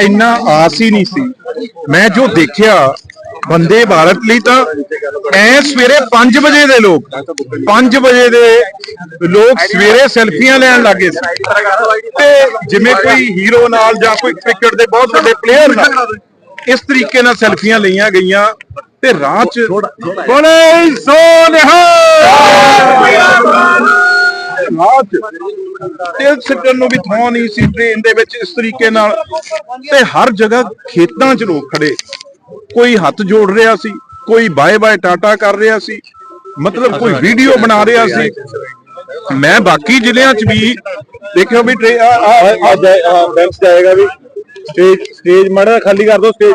ਇੰਨਾ ਆਸ ਹੀ ਨਹੀਂ ਸੀ। ਮੈਂ ਜੋ ਦੇਖਿਆ ਬੰਦੇ ਭਾਰਤ ਲਈ ਤਾਂ ਐ ਸਵੇਰੇ 5 ਵਜੇ ਦੇ ਲੋਕ 5 ਵਜੇ ਦੇ ਲੋਕ ਸਵੇਰੇ ਸੈਲਫੀਆਂ ਲੈਣ ਲੱਗੇ ਸੀ। ਤੇ ਜਿਵੇਂ ਕੋਈ ਹੀਰੋ ਨਾਲ ਜਾਂ ਕੋਈ ਕ੍ਰਿਕਟ ਦੇ ਬਹੁਤ ਵੱਡੇ ਪਲੇਅਰ ਨਾਲ ਇਸ ਤਰੀਕੇ ਨਾਲ ਸੈਲਫੀਆਂ ਲਈਆਂ ਗਈਆਂ ਤੇ ਰਾਹ 'ਚ ਬੋਲੇ ਸੋ ਰਾਹ 'ਚ ਤੇਲ ਸਿੱਟਣ ਨੂੰ ਵੀ ਥਾਂ ਨਹੀਂ ਸੀ ਟ੍ਰੇਨ ਦੇ ਵਿੱਚ ਇਸ ਤਰੀਕੇ ਨਾਲ ਤੇ ਹਰ ਜਗ੍ਹਾ ਖੇਤਾਂ 'ਚ ਲੋਕ ਖੜੇ। ਕੋਈ ਹੱਥ ਜੋੜ ਰਿਹਾ ਸੀ ਕੋਈ ਬਾਏ ਬਾਏ ਟਾਟਾ ਕਰ ਰਿਹਾ ਸੀ ਮਤਲਬ ਕੋਈ ਵੀਡੀਓ ਬਣਾ ਰਿਹਾ ਸੀ। ਮੈਂ ਬਾਕੀ ਜ਼ਿਲ੍ਹਿਆਂ 'ਚ ਵੀ ਦੇਖਿਓ ਵੀ ਆ ਬੈਂਚ ਜਾਏਗਾ ਵੀ। ਸਟੇਜ ਸਟੇਜ ਮਾੜਾ ਖਾਲੀ ਕਰ ਦਿਓ ਸਟੇਜ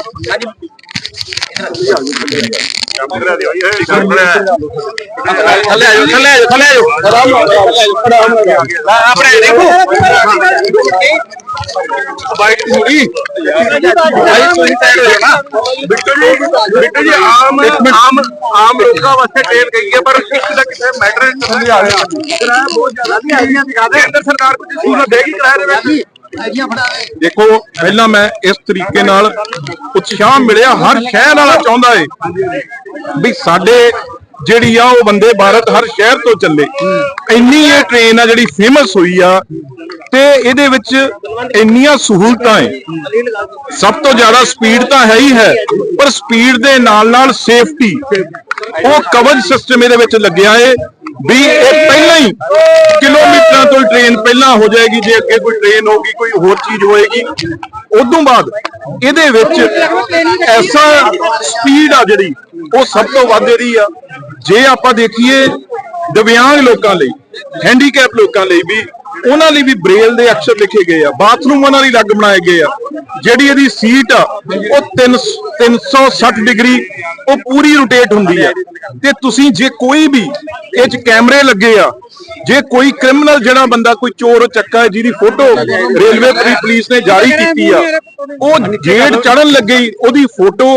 ਥੱਲੇ ਆਜੋ ਥੱਲੇ ਆਜੋ ਥੱਲੇ ਆਜੋ ਆਪਣੇ ਦੇਖੋ ਬਾਈਕ ਥੋੜੀ ਭਾਈ ਤੁਸੀਂ ਸਾਈਡ ਹੋ ਨਾ ਬਿੱਟੂ ਜੀ ਬਿੱਟੂ ਜੀ ਆਮ ਆਮ ਆਮ ਲੋਕਾਂ ਵਾਸਤੇ ਟ੍ਰੇਨ ਗਈ ਹੈ ਪਰ ਇੱਕ ਦਾ ਕਿਸੇ ਮੈਟਰ ਨਹੀਂ ਆ ਰਿਹਾ ਕਿਰਾਇਆ ਬਹੁਤ ਜ਼ਿਆਦਾ ਵੀ ਆਈਆਂ ਦਿਖਾ ਦੇ ਅੰਦਰ ਸਰਕਾਰ ਕੁਝ ਸਹੂਲਤ ਦੇਗੀ ਕਿਰਾਏ ਦੇ ਵਿੱਚ ਦੇਖੋ, ਪਹਿਲਾਂ ਮੈਂ ਇਸ ਤਰੀਕੇ ਨਾਲ ਉਤਸ਼ਾਹ ਮਿਲਿਆ, ਹਰ ਸ਼ਹਿਰ ਵਾਲਾ ਚਾਹੁੰਦਾ ਏ ਵੀ ਸਾਡੇ ਜਿਹੜੀ ਆ ਉਹ ਬੰਦੇ ਭਾਰਤ ਹਰ ਸ਼ਹਿਰ ਤੋਂ ਚੱਲੇ। ਇੰਨੀ ਇਹ ਟ੍ਰੇਨ ਆ ਜਿਹੜੀ ਫੇਮਸ ਹੋਈ ਆ ਤੇ ਇਹਦੇ ਵਿੱਚ ਇੰਨੀਆਂ ਸਹੂਲਤਾਂ ਏ। ਸਭ ਤੋਂ ਜ਼ਿਆਦਾ ਸਪੀਡ ਤਾਂ ਹੈ ਹੀ ਹੈ, ਪਰ ਸਪੀਡ ਦੇ ਨਾਲ ਨਾਲ ਸੇਫਟੀ ਉਹ ਕਵਚ ਸਿਸਟਮ ਇਹਦੇ ਵਿੱਚ ਲੱਗਿਆ ਏ। ਵੀ ਇਹ ਪਹਿਲਾਂ ਹੀ ਕਿਲੋਮੀਟਰਾਂ ਤੋਂ ਟ੍ਰੇਨ ਪਹਿਲਾਂ ਹੋ ਜਾਏਗੀ, ਜੇ ਅੱਗੇ ਕੋਈ ਟ੍ਰੇਨ ਹੋਗੀ ਕੋਈ ਹੋਰ ਚੀਜ਼ ਹੋਏਗੀ। ਉਦੋਂ ਬਾਅਦ ਇਹਦੇ ਵਿੱਚ ਐਸਾ ਸਪੀਡ ਆ ਜਿਹੜੀ, ਉਹ ਸਭ ਤੋਂ ਵੱਧ ਇਹਦੀ ਆ। ਜੇ ਆਪਾਂ ਦੇਖੀਏ, ਦਿਵਿਆਂਗ ਲੋਕਾਂ ਲਈ ਹੈਂਡੀਕੈਪ ਲੋਕਾਂ ਲਈ ਵੀ ਉਹਨਾਂ ਲਈ ਵੀ ਬ੍ਰੇਲ ਦੇ ਅਕਸ਼ਰ ਲਿਖੇ ਗਏ ਆ, ਬਾਥਰੂਮ ਉਹਨਾਂ ਲਈ ਅਲੱਗ ਬਣਾਏ ਗਏ ਆ। ਜਿਹੜੀ ਇਹਦੀ ਸੀਟ ਆ, ਉਹ 3 360 ਡਿਗਰੀ, ਉਹ ਪੂਰੀ ਰੋਟੇਟ ਹੁੰਦੀ ਆ। ਤੇ ਤੁਸੀਂ ਜੇ ਕੋਈ ਵੀ ਇਹ ਚ ਕੈਮਰੇ ਲੱਗੇ ਆ ਜੇ ਕੋਈ ਕ੍ਰਿਮੀਨਲ ਜਿਹੜਾ ਬੰਦਾ ਕੋਈ ਚੋਰ ਚੱਕਾ ਹੈ ਜਿਹਦੀ ਫੋਟੋ ਰੇਲਵੇ ਪੁਲਿਸ ਨੇ ਜਾਰੀ ਕੀਤੀ ਆ ਉਹ ਗੇਟ ਚੜਨ ਲੱਗੇ ਉਹਦੀ ਫੋਟੋ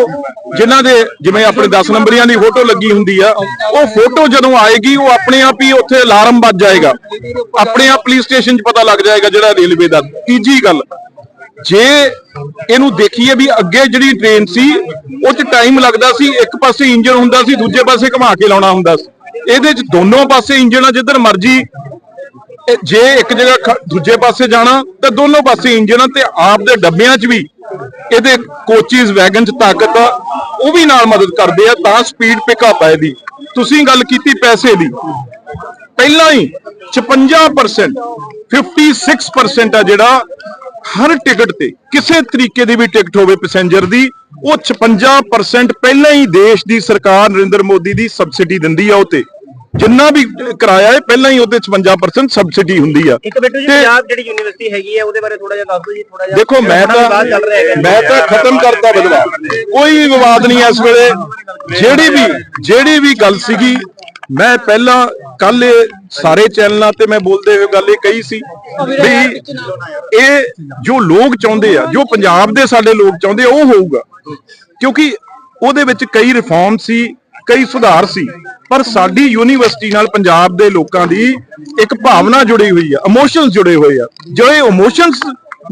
ਜਿਨ੍ਹਾਂ ਦੇ ਜਿਵੇਂ ਆਪਣੇ 10 ਨੰਬਰੀਆਂ ਦੀ ਫੋਟੋ ਲੱਗੀ ਹੁੰਦੀ ਆ ਉਹ ਫੋਟੋ ਜਦੋਂ ਆਏਗੀ ਉਹ ਆਪਣੇ ਆਪ ਹੀ ਉੱਥੇ ਅਲਾਰਮ ਵੱਜ ਜਾਏਗਾ। ਆਪਣੇ ਆਪ ਪੁਲਿਸ ਸਟੇਸ਼ਨ 'ਚ ਪਤਾ ਲੱਗ ਜਾਏਗਾ ਜਿਹੜਾ ਰੇਲਵੇ ਦਾ। ਤੀਜੀ ਗੱਲ ਜੇ ਇਹਨੂੰ ਦੇਖੀਏ ਵੀ ਅੱਗੇ ਜਿਹੜੀ ਟ੍ਰੇਨ ਸੀ ਉਹ 'ਚ ਟਾਈਮ ਲੱਗਦਾ ਸੀ ਇੱਕ ਪਾਸੇ ਇੰਜਨ ਹੁੰਦਾ ਸੀ ਦੂਜੇ ਪਾਸੇ ਘੁਮਾ ਕੇ ਲਾਉਣਾ ਹੁੰਦਾ ਸੀ। ਇਹਦੇ 'ਚ ਦੋਨੋਂ ਪਾਸੇ ਇੰਜਣ ਆ, ਜਿੱਧਰ ਮਰਜ਼ੀ ਜੇ ਇੱਕ ਜਗ੍ਹਾ ਦੂਜੇ ਪਾਸੇ ਜਾਣਾ, ਤਾਂ ਦੋਨੋਂ ਪਾਸੇ ਇੰਜਣ ਆ ਤੇ ਆਪ ਦੇ ਡੱਬਿਆਂ 'ਚ ਵੀ ਇਹਦੇ ਕੋਚਿਸ ਵੈਗਨ 'ਚ ਤਾਕਤ ਆ, ਉਹ ਵੀ ਨਾਲ ਮਦਦ ਕਰਦੇ ਆ, ਤਾਂ ਸਪੀਡ ਪਿਕਅਪ ਆ ਇਹਦੀ। ਤੁਸੀਂ ਗੱਲ ਕੀਤੀ ਪੈਸੇ ਦੀ। ਪਹਿਲਾਂ ਹੀ 56% 56% ਆ ਜਿਹੜਾ ਹਰ ਟਿਕਟ ਤੇ, ਕਿਸੇ ਤਰੀਕੇ ਦੀ ਵੀ ਟਿਕਟ ਹੋਵੇ ਪੈਸੇਂਜਰ ਦੀ ਉਹ 56% ਪਹਿਲਾਂ ਹੀ ਦੇਸ਼ ਦੀ ਸਰਕਾਰ ਨਰਿੰਦਰ ਮੋਦੀ ਦੀ ਸਬਸਿਡੀ ਦਿੰਦੀ ਆ ਉਹ ਤੇ ਜਿੰਨਾ ਵੀ ਕਿਰਾਇਆ ਹੈ ਪਹਿਲਾਂ ਹੀ ਉਹਦੇ 56% ਸਬਸਿਡੀ ਹੁੰਦੀ ਆ। ਇੱਕ ਬੇਟੂ ਜੀ ਪੰਜਾਬ ਜਿਹੜੀ ਯੂਨੀਵਰਸਿਟੀ ਹੈਗੀ ਹੈ ਉਹਦੇ ਬਾਰੇ ਥੋੜਾ ਜਿਹਾ ਦੱਸ ਜੀ ਥੋੜਾ ਜਿਹਾ। ਦੇਖੋ ਮੈਂ ਤਾਂ ਮੈਂ ਤਾਂ ਖਤਮ ਕਰਤਾ ਬਦਲਾ ਕੋਈ ਵਿਵਾਦ ਨਹੀਂ ਇਸ ਵੇਲੇ। ਜਿਹੜੀ ਵੀ ਜਿਹੜੀ ਵੀ ਗੱਲ ਸੀਗੀ ਮੈਂ ਪਹਿਲਾਂ ਕੱਲ ਸਾਰੇ ਚੈਨਲਾਂ ਤੇ ਮੈਂ ਬੋਲਦੇ ਹੋਏ ਗੱਲ ਇਹ ਕਹੀ ਸੀ ਵੀ ਇਹ ਜੋ ਲੋਕ ਚਾਹੁੰਦੇ ਆ, ਜੋ ਪੰਜਾਬ ਦੇ ਸਾਡੇ ਲੋਕ ਚਾਹੁੰਦੇ ਆ, ਉਹ ਹੋਊਗਾ। ਕਿਉਂਕਿ ਉਹਦੇ ਵਿੱਚ ਕਈ ਰਿਫਾਰਮ ਸੀ, ਕਈ ਸੁਧਾਰ ਸੀ, ਪਰ ਸਾਡੀ ਯੂਨੀਵਰਸਿਟੀ ਨਾਲ ਪੰਜਾਬ ਦੇ ਲੋਕਾਂ ਦੀ ਇੱਕ ਭਾਵਨਾ ਜੁੜੀ ਹੋਈ ਆ ਇਮੋਸ਼ਨਸ ਜੁੜੇ ਹੋਏ ਆ। ਜੋ ਇਹ ਇਮੋਸ਼ਨਸ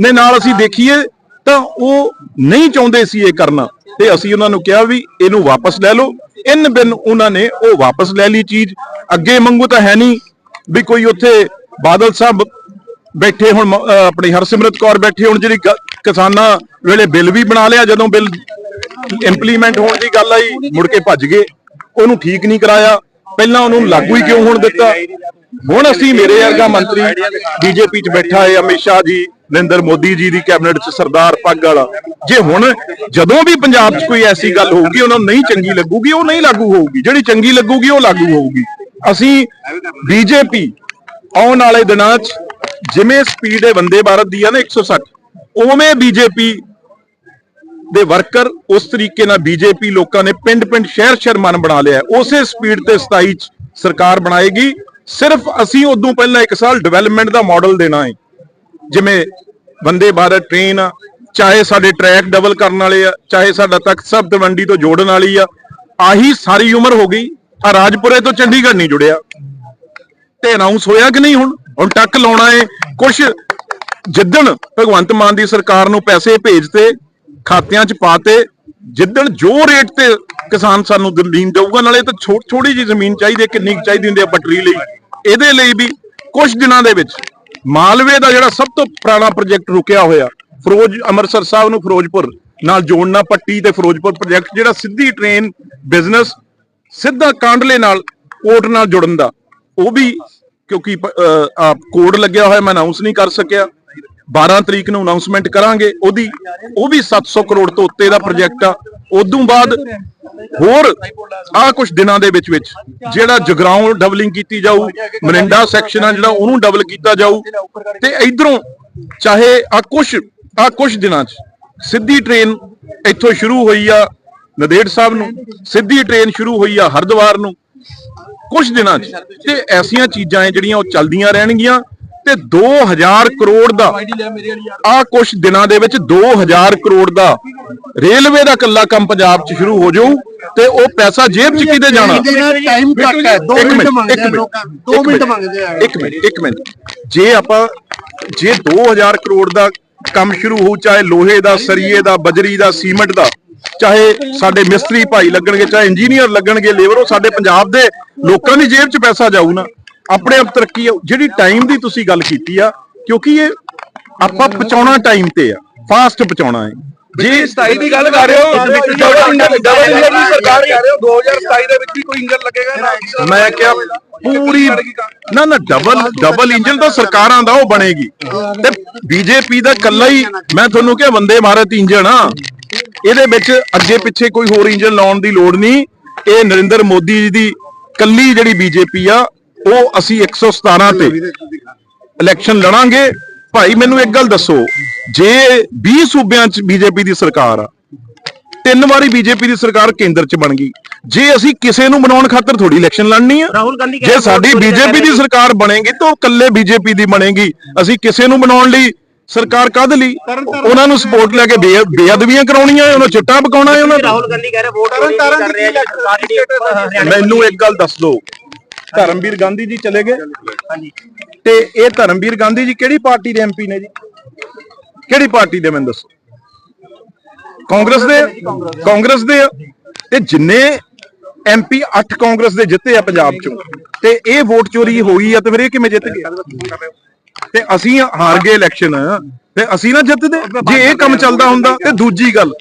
ਨੇ ਨਾਲ ਅਸੀਂ ਦੇਖੀਏ, ਤਾਂ ਉਹ ਨਹੀਂ ਚਾਹੁੰਦੇ ਸੀ ਇਹ ਕਰਨਾ। ਤੇ ਅਸੀਂ ਉਹਨਾਂ ਨੂੰ ਕਿਹਾ ਵੀ ਇਹਨੂੰ ਵਾਪਸ ਲੈ ਲਓ। ਇਨ ਬਿਨ ਉਹਨਾਂ ਨੇ ਉਹ ਵਾਪਸ ਲੈ ਲਈ ਚੀਜ਼। ਅੱਗੇ ਮੰਗੂ ਤਾਂ ਹੈ ਨਹੀਂ ਵੀ ਕੋਈ ਉੱਥੇ ਬਾਦਲ ਸਾਹਿਬ ਬੈਠੇ ਹੁਣ ਆਪਣੀ ਹਰਸਿਮਰਤ ਕੌਰ ਬੈਠੀ ਹੁਣ, ਜਿਹੜੀ ਕਿਸਾਨਾਂ ਵੇਲੇ ਬਿੱਲ ਵੀ ਬਣਾ ਲਿਆ, ਜਦੋਂ ਬਿੱਲ ਇੰਪਲੀਮੈਂਟ ਹੋਣ ਦੀ ਗੱਲ ਆਈ, ਮੁੜ ਕੇ ਭੱਜ ਗਏ। ਉਹਨੂੰ ਠੀਕ ਨਹੀਂ ਕਰਾਇਆ। ਪਹਿਲਾਂ ਉਹਨੂੰ ਲਾਗੂ ਹੀ ਕਿਉਂ ਹੋਣ ਦਿੱਤਾ? ਹੁਣ ਅਸੀਂ ਮੇਰੇ ਵਰਗਾ ਮੰਤਰੀ, ਬੀਜੇਪੀ 'ਚ ਬੈਠਾ ਹੈ, ਅਮਿਤ ਸ਼ਾਹ ਜੀ ਨਰਿੰਦਰ ਮੋਦੀ ਜੀ ਦੀ ਕੈਬਨਿਟ 'ਚ ਸਰਦਾਰ ਪੱਗ ਵਾਲਾ। ਜੇ ਹੁਣ ਜਦੋਂ ਵੀ ਪੰਜਾਬ 'ਚ ਕੋਈ ਐਸੀ ਗੱਲ ਹੋਊਗੀ, ਉਹਨਾਂ ਨੂੰ ਨਹੀਂ ਚੰਗੀ ਲੱਗੂਗੀ, ਉਹ ਨਹੀਂ ਲਾਗੂ ਹੋਊਗੀ। ਜਿਹੜੀ ਚੰਗੀ ਲੱਗੂਗੀ, ਉਹ ਲਾਗੂ ਹੋਊਗੀ। ਅਸੀਂ ਬੀਜੇਪੀ ਆਉਣ ਵਾਲੇ ਦਿਨਾਂ 'ਚ ਜਿਵੇਂ ਸਪੀਡ ਹੈ ਵੰਦੇ ਭਾਰਤ ਦੀ ਆ ਨਾ 160 ਉਵੇਂ ਬੀਜੇਪੀ ਦੇ ਵਰਕਰ ਉਸ ਤਰੀਕੇ ਨਾਲ ਬੀਜੇਪੀ ਲੋਕਾਂ ਨੇ ਪਿੰਡ-ਪਿੰਡ, ਸ਼ਹਿਰ-ਸ਼ਹਿਰ ਮਨ ਬਣਾ ਲਿਆ ਉਸੇ ਸਪੀਡ ਤੇ 27 ਚ ਸਰਕਾਰ ਬਣਾਏਗੀ। ਸਿਰਫ ਅਸੀਂ ਉਦੋਂ ਪਹਿਲਾਂ ਇੱਕ ਸਾਲ ਡਿਵੈਲਪਮੈਂਟ ਦਾ ਮਾਡਲ ਦੇਣਾ ਹੈ। ਜਿਵੇਂ ਬੰਦੇ ਭਾਰਤ ਟ੍ਰੇਨ ਆ, ਚਾਹੇ ਸਾਡੇ ਟਰੈਕ ਡਬਲ ਕਰਨ ਵਾਲੇ ਆ, ਚਾਹੇ ਸਾਡਾ ਤਖਤ ਸਾਹਿਬ ਤਲਵੰਡੀ ਤੋਂ ਜੋੜਨ ਵਾਲੀ ਆ, ਆਹੀ ਸਾਰੀ ਉਮਰ ਹੋ ਗਈ, ਆ ਰਾਜਪੁਰੇ ਤੋਂ ਚੰਡੀਗੜ੍ਹ ਨਹੀਂ ਜੁੜਿਆ। ਤੇ ਅਨਾਉਂਸ ਹੋਇਆ ਕਿ ਨਹੀਂ ਹੁਣ? ਹੁਣ ਟੱਕ ਲਾਉਣਾ ਏ। ਕੁਝ ਜਿੱਦਣ ਭਗਵੰਤ ਮਾਨ ਦੀ ਸਰਕਾਰ ਨੂੰ ਪੈਸੇ ਭੇਜਤੇ, ਖਾਤਿਆਂ 'ਚ ਪਾਤੇ, ਜਿੱਦਣ ਜੋ ਰੇਟ ਤੇ ਕਿਸਾਨ ਸਾਨੂੰ ਜ਼ਮੀਨ ਦੇਊਗਾ, ਨਾਲੇ ਤਾਂ ਥੋੜੀ ਜੀ ਜ਼ਮੀਨ ਚਾਹੀਦੀ ਹੈ, ਕਿੰਨੀ ਕੁ ਚਾਹੀਦੀ ਹੁੰਦੀ ਹੈ ਪਟਰੀ ਲਈ। ਇਹਦੇ ਲਈ ਵੀ ਕੁਝ ਦਿਨਾਂ ਦੇ ਵਿੱਚ ਮਾਲਵੇ ਦਾ ਜਿਹੜਾ ਸਭ ਤੋਂ ਪੁਰਾਣਾ ਪ੍ਰੋਜੈਕਟ ਰੁਕਿਆ ਹੋਇਆ, ਫਿਰੋਜ਼ ਅੰਮ੍ਰਿਤਸਰ ਸਾਹਿਬ ਨੂੰ ਫਿਰੋਜ਼ਪੁਰ, ਨਾਲ ਜੋੜਨਾ ਪੱਟੀ ਤੇ ਫਿਰੋਜ਼ਪੁਰ ਪ੍ਰੋਜੈਕਟ, ਜਿਹੜਾ ਸਿੱਧੀ ਟ੍ਰੇਨ ਬਿਜ਼ਨਸ ਸਿੱਧਾ ਕਾਂਡਲੇ ਨਾਲ ਕੋਟ ਨਾਲ ਜੁੜਨ ਦਾ। ਉਹ ਵੀ ਕਿਉਂਕਿ ਕੋਡ ਲੱਗਿਆ ਹੋਇਆ, ਮੈਂ ਅਨਾਉਂਸ ਨਹੀਂ ਕਰ ਸਕਿਆ। 12 ਤਰੀਕ ਨੂੰ ਅਨਾਉਂਸਮੈਂਟ ਕਰਾਂਗੇ। ਉਹਦੀ, ਉਹ ਵੀ 700 ਕਰੋੜ ਤੋਂ ਉੱਤੇ ਦਾ ਪ੍ਰੋਜੈਕਟ ਆ। ਉਦੋਂ ਬਾਅਦ ਹੋਰ ਆ ਕੁਝ ਦਿਨਾਂ ਦੇ ਵਿੱਚ ਵਿੱਚ ਜਿਹੜਾ ਜਗਰਾਉਂ ਡਬਲਿੰਗ ਕੀਤੀ ਜਾਊ ਮਰਿੰਡਾ ਸੈਕਸ਼ਨ ਆ ਜਿਹੜਾ ਉਹਨੂੰ ਡਬਲ ਕੀਤਾ ਜਾਊ ਤੇ ਇਧਰੋਂ ਚਾਹੇ ਆ ਕੁਝ ਆ ਕੁਝ ਦਿਨਾਂ 'ਚ ਸਿੱਧੀ ਟ੍ਰੇਨ ਇੱਥੋਂ ਸ਼ੁਰੂ ਹੋਈ ਆ ਨਦੇੜ ਸਾਹਿਬ ਨੂੰ ਸਿੱਧੀ ਟ੍ਰੇਨ ਸ਼ੁਰੂ ਹੋਈ ਆ ਹਰਿਦੁਆਰ ਨੂੰ ਕੁਝ ਦਿਨਾਂ 'ਚ ਤੇ ਐਸੀਆਂ ਚੀਜ਼ਾਂ ਜਿਹੜੀਆਂ ਉਹ ਚੱਲਦੀਆਂ ਰਹਿਣਗੀਆਂ। ਤੇ 2000 ਕਰੋੜ ਦਾ। ਆ ਕੁਝ ਦਿਨਾਂ ਦੇ ਵਿੱਚ 2000 ਕਰੋੜ ਦਾ ਰੇਲਵੇ ਦਾ ਕੱਲਾ ਕੰਮ ਪੰਜਾਬ 'ਚ ਸ਼ੁਰੂ ਹੋ ਜਾਊ ਤੇ ਉਹ ਪੈਸਾ ਜੇਬ 'ਚ ਕਿਤੇ ਜਾਣਾ? ਟਾਈਮ ਘੱਟ ਹੈ। 2 ਇੱਕ ਮਿੰਟ ਮੰਗਦੇ ਆ ਲੋਕਾਂ ਇੱਕ 2 ਮਿੰਟ ਮੰਗਦੇ ਆ। ਇੱਕ ਮਿੰਟ ਇੱਕ ਮਿੰਟ। ਜੇ ਆਪਾਂ ਜੇ 2000 ਕਰੋੜ ਦਾ ਕੰਮ ਸ਼ੁਰੂ ਹੋਊ ਚਾਹੇ ਲੋਹੇ ਦਾ ਸਰੀਏ ਦਾ ਬਜਰੀ ਦਾ ਸੀਮੈਂਟ ਦਾ ਚਾਹੇ ਸਾਡੇ ਮਿਸਤਰੀ ਭਾਈ ਲੱਗਣਗੇ ਚਾਹੇ ਇੰਜੀਨੀਅਰ ਲੱਗਣਗੇ ਲੇਬਰ ਉਹ ਸਾਡੇ ਪੰਜਾਬ ਦੇ ਲੋਕਾਂ ਦੀ ਜੇਬ 'ਚ ਪੈਸਾ ਜਾਊ ਨਾ। ਆਪਣੇ ਆਪ ਤਰੱਕੀ ਆਊ। ਜਿਹੜੀ ਟਾਈਮ ਦੀ ਤੁਸੀਂ ਗੱਲ ਕੀਤੀ ਆ ਕਿਉਂਕਿ ਇਹ ਆਪਾਂ ਪਹੁੰਚਾਉਣਾ ਟਾਈਮ ਤੇ ਆ ਫਾਸਟ ਪਹੁੰਚਾਉਣਾ ਹੈ। ਜੀ 27 ਦੀ ਗੱਲ ਕਰ ਰਹੇ ਹੋ ਡਬਲ ਇੰਜਨ ਡਬਲ ਇੰਜਨ ਦੀ ਸਰਕਾਰ ਕਹਿ ਰਹੇ ਹੋ 2027 ਦੇ ਵਿੱਚ ਵੀ ਕੋਈ ਇੰਜਨ ਲੱਗੇਗਾ ਮੈਂ ਕਿਹਾ ਪੂਰੀ ਨਾ ਨਾ ਡਬਲ ਡਬਲ ਇੰਜਨ ਤਾਂ ਸਰਕਾਰਾਂ ਦਾ ਉਹ ਬਣੇਗੀ। ਤੇ ਬੀਜੇਪੀ ਦਾ ਕੱਲਾ ਹੀ ਮੈਂ ਤੁਹਾਨੂੰ ਕਿਹਾ ਵੰਦੇ ਭਾਰਤ ਇੰਜਨ ਆ। ਇਹਦੇ ਵਿੱਚ ਅੱਗੇ ਪਿੱਛੇ ਕੋਈ ਹੋਰ ਇੰਜਨ ਲਾਉਣ ਦੀ ਲੋੜ ਨਹੀਂ। ਇਹ ਨਰਿੰਦਰ ਮੋਦੀ ਜੀ ਦੀ ਕੱਲੀ ਜਿਹੜੀ ਬੀਜੇਪੀ ਆ ਉਹ ਅਸੀਂ 117 ਤੇ ਇਲੈਕਸ਼ਨ ਲੜਾਂਗੇ। ਭਾਈ ਮੈਨੂੰ ਇੱਕ ਗੱਲ ਦੱਸੋ। ਜੇ 20 ਸੂਬਿਆਂ 'ਚ ਬੀਜੇਪੀ ਦੀ ਸਰਕਾਰ ਆ ਤਿੰਨ ਵਾਰੀ ਬੀਜੇਪੀ ਦੀ ਸਰਕਾਰ ਕੇਂਦਰ 'ਚ ਬਣ ਗਈ ਜੇ ਅਸੀਂ ਕਿਸੇ ਨੂੰ ਬਣਾਉਣ ਖਾਤਰ ਥੋੜੀ ਇਲੈਕਸ਼ਨ ਲੜਨੀ ਆ ਰਾਹੁਲ ਗਾਂਧੀ ਕਹਿ ਜੇ ਸਾਡੀ ਦਾ ਬੀਜੇਪੀ ਦੀ ਸਰਕਾਰ ਬਣੇਗੀ ਤਾਂ ਉਹ ਇਕੱਲੇ ਬੀਜੇਪੀ ਦੀ ਬਣੇਗੀ। ਅਸੀਂ ਕਿਸੇ ਨੂੰ ਬਣਾਉਣ ਲਈ ਸਰਕਾਰ ਕੱਢ ਲਈ। ਉਹਨਾਂ ਨੂੰ ਸਪੋਰਟ ਲੈ ਕੇ ਬੇ- ਬੇਅਦਬੀਆਂ ਕਰਾਉਣੀਆਂ ਹੈ, ਉਹਨਾਂ ਚਿੱਟਾ ਪਕਾਉਣਾ ਹੈ ਉਹਨਾਂ ਰਹੇ। ਰਾਹੁਲ ਗਾਂਧੀ ਕਹਿ ਰਹੇ ਵੋਟ ਚੋਰੀ ਨਹੀਂ ਕਰ ਰਹੇ ਆ ਜੀ ਸਰਕਾਰ ਜਿਹੜੀ ਹਰਿਆਣਾ ਮੈਨੂੰ ਇੱਕ ਗੱਲ ਦੱਸ ਦਿਓ ਧਰਮਵੀਰ ਗਾਂਧੀ ਜੀ ਚਲੇ ਗਏ। ਹਾਂਜੀ ਤੇ ਇਹ ਧਰਮਵੀਰ ਗਾਂਧੀ ਜੀ ਕਿਹੜੀ ਪਾਰਟੀ ਦੇ ਐਮਪੀ ਨੇ ਜੀ? ਕਿਹੜੀ ਪਾਰਟੀ ਦੇ ਮੈਨੂੰ ਦੱਸੋ? ਕਾਂਗਰਸ ਦੇ ਕਾਂਗਰਸ ਦੇ ਤੇ ਜਿੰਨੇ ਐਮਪੀ 8 ਕਾਂਗਰਸ ਦੇ ਜਿੱਤੇ ਆ ਪੰਜਾਬ ਚੋਂ, ਤੇ ਇਹ ਵੋਟ ਚੋਰੀ ਹੋਈ ਆ ਤੇ ਫਿਰ ਇਹ ਕਿਵੇਂ ਜਿੱਤ ਗਏ? ਤੇ ਅਸੀਂ ਹਾਰ ਗਏ ਇਲੈਕਸ਼ਨ, ਤੇ ਅਸੀਂ ਨਾ ਜਿੱਤਦੇ। ਜੇ ਇਹ ਕੰਮ ਚੱਲਦਾ ਹੁੰਦਾ ਤੇ ਦੂਜੀ ਗੱਲ,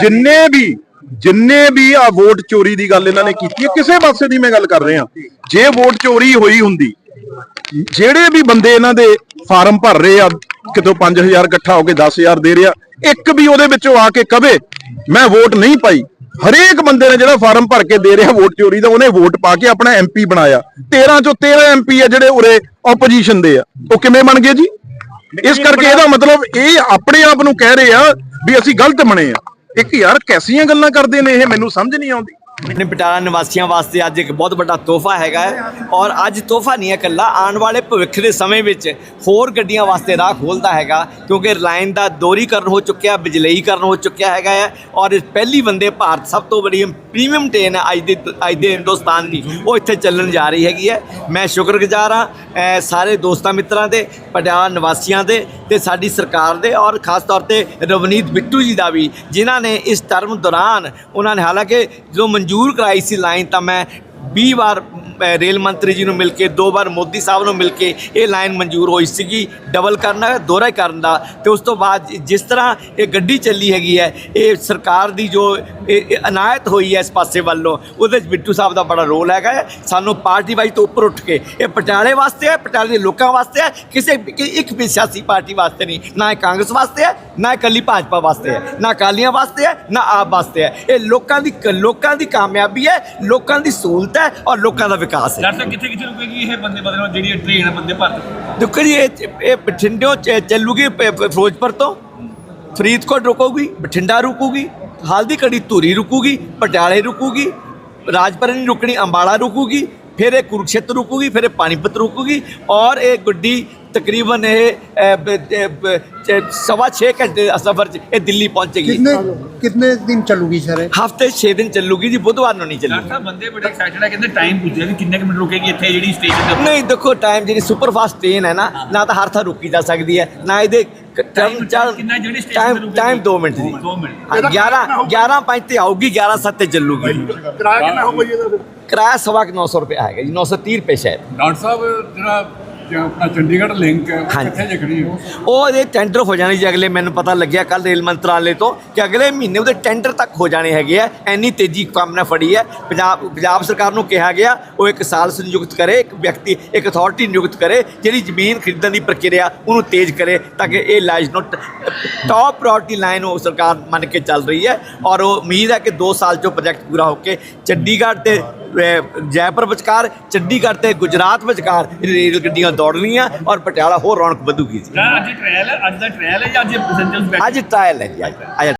ਜਿੰਨੇ ਵੀ ਜਿੰਨੇ ਵੀ ਆ ਵੋਟ ਚੋਰੀ ਦੀ ਗੱਲ ਇਹਨਾਂ ਨੇ ਕੀਤੀ ਹੈ, ਕਿਸੇ ਪਾਸੇ ਦੀ ਮੈਂ ਗੱਲ ਕਰ ਰਿਹਾ। ਜੇ ਵੋਟ ਚੋਰੀ ਹੋਈ ਹੁੰਦੀ, ਜਿਹੜੇ ਵੀ ਬੰਦੇ ਇਹਨਾਂ ਦੇ ਫਾਰਮ ਭਰ ਰਹੇ ਆ, ਕਿਤੋਂ 5000 ਇਕੱਠਾ ਹੋ ਕੇ 10000 ਦੇ ਰਿਹਾ, ਇੱਕ ਵੀ ਉਹਦੇ ਵਿੱਚੋਂ ਆ ਕੇ ਕਵੇ, ਮੈਂ ਵੋਟ ਨਹੀਂ ਪਾਈ। ਹਰੇਕ ਬੰਦੇ ਨੇ ਜਿਹੜਾ ਫਾਰਮ ਭਰ ਕੇ ਦੇ ਰਿਹਾ ਵੋਟ ਚੋਰੀ ਦਾ, ਉਹਨੇ ਵੋਟ ਪਾ ਕੇ ਆਪਣਾ ਐਮਪੀ ਬਣਾਇਆ। 13 ਚੋਂ 13 ਐਮਪੀ ਆ ਜਿਹੜੇ ਉਰੇ ਆਪੋਜੀਸ਼ਨ ਦੇ ਆ। ਉਹ ਕਿਵੇਂ ਬਣ ਗਏ ਜੀ? ਇਸ ਕਰਕੇ ਇਹਦਾ ਮਤਲਬ ਇਹ ਆਪਣੇ ਆਪ ਨੂੰ ਕਹਿ ਰਹੇ ਆ ਵੀ ਅਸੀਂ ਗਲਤ ਬਣੇ ਆ। ਇੱਕ ਯਾਰ ਕੈਸੀਆਂ ਗੱਲਾਂ ਕਰਦੇ ਨੇ ਇਹ ਮੈਨੂੰ ਸਮਝ ਨਹੀਂ ਆਉਂਦੀ। ਆਪਣੇ ਬਟਾਲਾ ਨਿਵਾਸੀਆਂ ਵਾਸਤੇ ਅੱਜ ਇੱਕ ਬਹੁਤ ਵੱਡਾ ਤੋਹਫਾ ਹੈਗਾ ਹੈ। ਔਰ ਅੱਜ ਤੋਹਫਾ ਨਹੀਂ ਹੈ ਇਕੱਲਾ, ਆਉਣ ਵਾਲੇ ਭਵਿੱਖ ਦੇ ਸਮੇਂ ਵਿੱਚ ਹੋਰ ਗੱਡੀਆਂ ਵਾਸਤੇ ਰਾਹ ਖੋਲਦਾ ਹੈਗਾ, ਕਿਉਂਕਿ ਲਾਈਨ ਦਾ ਦੋਰੀਕਰਨ ਹੋ ਚੁੱਕਿਆ, ਬਿਜਲਈਕਰਨ ਹੋ ਚੁੱਕਿਆ ਹੈਗਾ ਹੈ। ਔਰ ਇਸ ਪਹਿਲੀ ਵੰਦੇ ਭਾਰਤ, ਸਭ ਤੋਂ ਬੜੀ ਪ੍ਰੀਮੀਅਮ ਟ੍ਰੇਨ ਹੈ ਅੱਜ ਦੇ ਅੱਜ ਦੇ ਹਿੰਦੁਸਤਾਨ ਦੀ। ਉਹ ਇੱਥੇ ਚੱਲਣ ਜਾ ਰਹੀ ਹੈਗੀ ਹੈ। ਮੈਂ ਸ਼ੁਕਰਗੁਜ਼ਾਰ ਹਾਂ ਸਾਰੇ ਦੋਸਤਾਂ ਮਿੱਤਰਾਂ ਦੇ, ਪਟਿਆਲਾ ਨਿਵਾਸੀਆਂ ਦੇ ਤੇ ਸਾਡੀ ਸਰਕਾਰ ਦੇ ਔਰ ਖਾਸ ਤੌਰ ਤੇ ਰਵਨੀਤ ਬਿੱਟੂ ਜੀ ਦਾ ਵੀ, ਜਿਨ੍ਹਾਂ ਨੇ ਇਸ ਟਰਮ ਦੌਰਾਨ, ਉਹਨਾਂ ਨੇ ਹਾਲਾਂਕਿ ਜਦੋਂ ਮਨਜ਼ੂਰ ਕਰਾਈ ਸੀ ਲਾਈਨ ਤਾਂ ਮੈਂ 20 ਵਾਰ ਰੇਲ ਮੰਤਰੀ ਜੀ ਨੂੰ ਮਿਲ ਕੇ, ਦੋ ਵਾਰ ਮੋਦੀ ਸਾਹਿਬ ਨੂੰ ਮਿਲ ਕੇ ਇਹ ਲਾਈਨ ਮਨਜ਼ੂਰ ਹੋਈ ਸੀਗੀ ਡਬਲ ਕਰਨਾ ਦੋਹਰਾ ਕਰਨ ਦਾ ਤੇ ਉਸ ਤੋਂ ਬਾਅਦ ਜਿਸ ਤਰ੍ਹਾਂ ਇਹ ਗੱਡੀ ਚੱਲੀ ਹੈਗੀ ਹੈ, ਇਹ ਸਰਕਾਰ ਦੀ ਜੋ ਇਹ ਇਹ ਅਨਾਇਤ ਹੋਈ ਹੈ ਇਸ ਪਾਸੇ ਵੱਲੋਂ, ਉਹਦੇ ਵਿੱਚ ਬਿੱਟੂ ਸਾਹਿਬ ਦਾ ਬੜਾ ਰੋਲ ਹੈਗਾ ਹੈ। ਸਾਨੂੰ ਪਾਰਟੀ ਵਾਈਜ਼ ਤੋਂ ਉੱਪਰ ਉੱਠ ਕੇ, ਇਹ ਪਟਿਆਲੇ ਵਾਸਤੇ ਹੈ, ਪਟਿਆਲੇ ਦੇ ਲੋਕਾਂ ਵਾਸਤੇ ਹੈ, ਕਿਸੇ ਇੱਕ ਵੀ ਸਿਆਸੀ ਪਾਰਟੀ ਵਾਸਤੇ ਨਹੀਂ, ਨਾ ਇਹ ਕਾਂਗਰਸ ਵਾਸਤੇ ਹੈ, ਨਾ ਇਕੱਲੀ ਭਾਜਪਾ ਵਾਸਤੇ ਹੈ, ਨਾ ਅਕਾਲੀਆਂ ਵਾਸਤੇ ਹੈ, ਨਾ ਆਪ ਵਾਸਤੇ ਹੈ ਇਹ ਲੋਕਾਂ ਦੀ ਲੋਕਾਂ ਦੀ ਕਾਮਯਾਬੀ ਹੈ, ਲੋਕਾਂ ਦੀ ਸਹੂਲਤ ਹੈ ਔਰ ਲੋਕਾਂ ਦਾ ਵਿਕਾਸ ਹੈ। ਡਾਕਟਰ ਕਿੱਥੇ ਕਿੱਥੇ ਰੁਕੇਗੀ ਇਹ ਬੰਦੇ ਬਦਲ ਜਿਹੜੀ ਟ੍ਰੇਨ ਹੈ ਬੰਦੇ ਭਾਰਤ ਦੇਖੋ ਜੀ ਇਹ ਇਹ ਬਠਿੰਡਿਓਂ ਚ- ਚੱਲੂਗੀ ਫਿਰੋਜ਼ਪੁਰ ਤੋਂ। ਫਰੀਦਕੋਟ ਰੁਕੂਗੀ ਬਠਿੰਡਾ ਰੁਕੂਗੀ ਹਲਦੀ ਘੜੀ ਧੂਰੀ ਰੁਕੂਗੀ ਪਟਿਆਲੇ ਰੁਕੂਗੀ ਰਾਜਪੁਰਾ ਨਹੀਂ ਰੁਕਣੀ ਅੰਬਾਲਾ ਰੁਕੂਗੀ ਫਿਰ ਇਹ ਕੁਰੂਕਸ਼ੇਤਰ ਰੁਕੂਗੀ ਫਿਰ ਇਹ ਪਾਣੀਪਤ ਰੁਕੂਗੀ ਔਰ ਇਹ ਗੱਡੀ ਤਕਰੀਬਨ ਇਹ ਅ, ਬ- ਅ, ਬ- ਚ- ਸਵਾ 6 ਘੰਟੇ ਦਾ ਸਫ਼ਰ 'ਚ ਇਹ ਦਿੱਲੀ ਪਹੁੰਚੇਗੀ कितने कितने दिन चलूगी सर ਹਫਤੇ 6 ਦਿਨ ਚੱਲੂਗੀ ਜੀ ਬੁੱਧਵਾਰ ਨੂੰ ਨਹੀਂ ਡਾਕਟਰ ਚੱਲੂਗੀ ਸਾਹਿਬ ਬੰਦੇ ਬੜੇ ਐਕਸਾਈਟਡ ਹੈ ਕਹਿੰਦੇ ਟਾਈਮ ਪੁੱਛਿਆ ਵੀ ਕਿੰਨੇ ਕੁ ਮਿੰਟ ਰੁਕੇਗੀ ਇੱਥੇ ਜਿਹੜੀ ਸਟੇਸ਼ਨ ਤੇ ਨਹੀਂ ਦੇਖੋ ਟਾਈਮ ਜਿਹੜੀ ਸੁਪਰ ਫਾਸਟ ਟ੍ਰੇਨ ਹੈ ਨਾ ਨਾ ਤਾਂ ਹਰ ਥਾਂ ਰੁਕੀ ਜਾ ਸਕਦੀ ਹੈ ਨਾ ਇਹਦੇ Time- time ਕਿੰਨਾ ਜਿਹੜੀ station ਤੇ ਟਾਈਮ ਰੁਕੇਗੀ? ਟਾਈਮ 2 ਮਿੰਟ ਦੀ ਦੋ ਮਿੰਟ। ਹਾਂ, 11 11 5 ਤੇ ਆਊਗੀ 11 7 ਤੇ ਚੱਲੂਗੀ ਕਿਰਾਇਆ ਕਿੰਨਾ ਹੋਊਗਾ ਜੀ ਇਹਦਾ ਫਿਰ ਕਿਰਾਇਆ ਸਵਾ ਕੁ 900 ਰੁਪਏ ਹੈਗਾ ਜੀ 930 ਰੁਪਏ ਸ਼ਾਇਦ ਡਾਕਟਰ ਸਾਹਿਬ ਜਿਹੜਾ ਆਪਣਾ ਚੰਡੀਗੜ੍ਹ ਲਿੰਕ ਹੈ ਉਹ ਹਾਂਜੀ। ਕਿੱਥੇ ਜੇ ਖੜੀ ਹੋ? ਉਹ ਇਹਦੇ ਟੈਂਡਰ ਹੋ ਜਾਣੇ ਜੀ ਅਗਲੇ ਮੈਨੂੰ ਪਤਾ ਲੱਗਿਆ ਕੱਲ ਰੇਲ ਮੰਤਰਾਲੇ ਤੋਂ ਕਿ ਅਗਲੇ ਮਹੀਨੇ ਉਹਦੇ ਟੈਂਡਰ ਤੱਕ ਹੋ ਜਾਣੇ ਹੈਗੇ ਆ। ਐਨੀ ਤੇਜ਼ੀ ਕੰਮ ਨੇ ਫੜੀ ਹੈ। ਪੰਜਾਬ ਪੰਜਾਬ ਸਰਕਾਰ ਨੂੰ ਕਿਹਾ ਗਿਆ ਉਹ ਇੱਕ ਸਾਲ ਸੰਯੁਕਤ ਕਰੇ ਇੱਕ ਵਿਅਕਤੀ ਇੱਕ ਅਥਾਰਟੀ ਨਿਯੁਕਤ ਕਰੇ ਜਿਹੜੀ ਜ਼ਮੀਨ ਖਰੀਦਣ ਦੀ ਪ੍ਰਕਿਰਿਆ ਉਹਨੂੰ ਤੇਜ਼ ਕਰੇ ਤਾਂ ਕਿ ਇਹ lies not top priority line ਉਹ ਸਰਕਾਰ ਮੰਨ ਕੇ ਚੱਲ ਰਹੀ ਹੈ। ਔਰ ਉਹ ਉਮੀਦ ਹੈ ਕਿ 2 ਸਾਲ 'ਚੋਂ ਪ੍ਰੋਜੈਕਟ ਪੂਰਾ ਹੋ ਕੇ ਚੰਡੀਗੜ੍ਹ ਤੇ ਜੈਪੁਰ ਵਿਚਕਾਰ ਚੰਡੀਗੜ੍ਹ ਤੇ ਗੁਜਰਾਤ ਵਿਚਕਾਰ ਰੇਲ ਗੱਡੀਆਂ ਦੌੜਨੀਆਂ ਔਰ ਪਟਿਆਲਾ ਹੋਰ ਰੌਣਕ ਵਧੂਗੀ ਜੀ। ਅੱਜ ਟ੍ਰਾਇਲ ਹੈ ਅੱਜ ਦਾ ਟ੍ਰਾਇਲ ਹੈ ਜਾਂ ਅੱਜ ਪੈਸੇਂਜਰਸ ਅੱਜ ਟ੍ਰਾਇਲ ਹੈ ਜੀ ਅੱਜ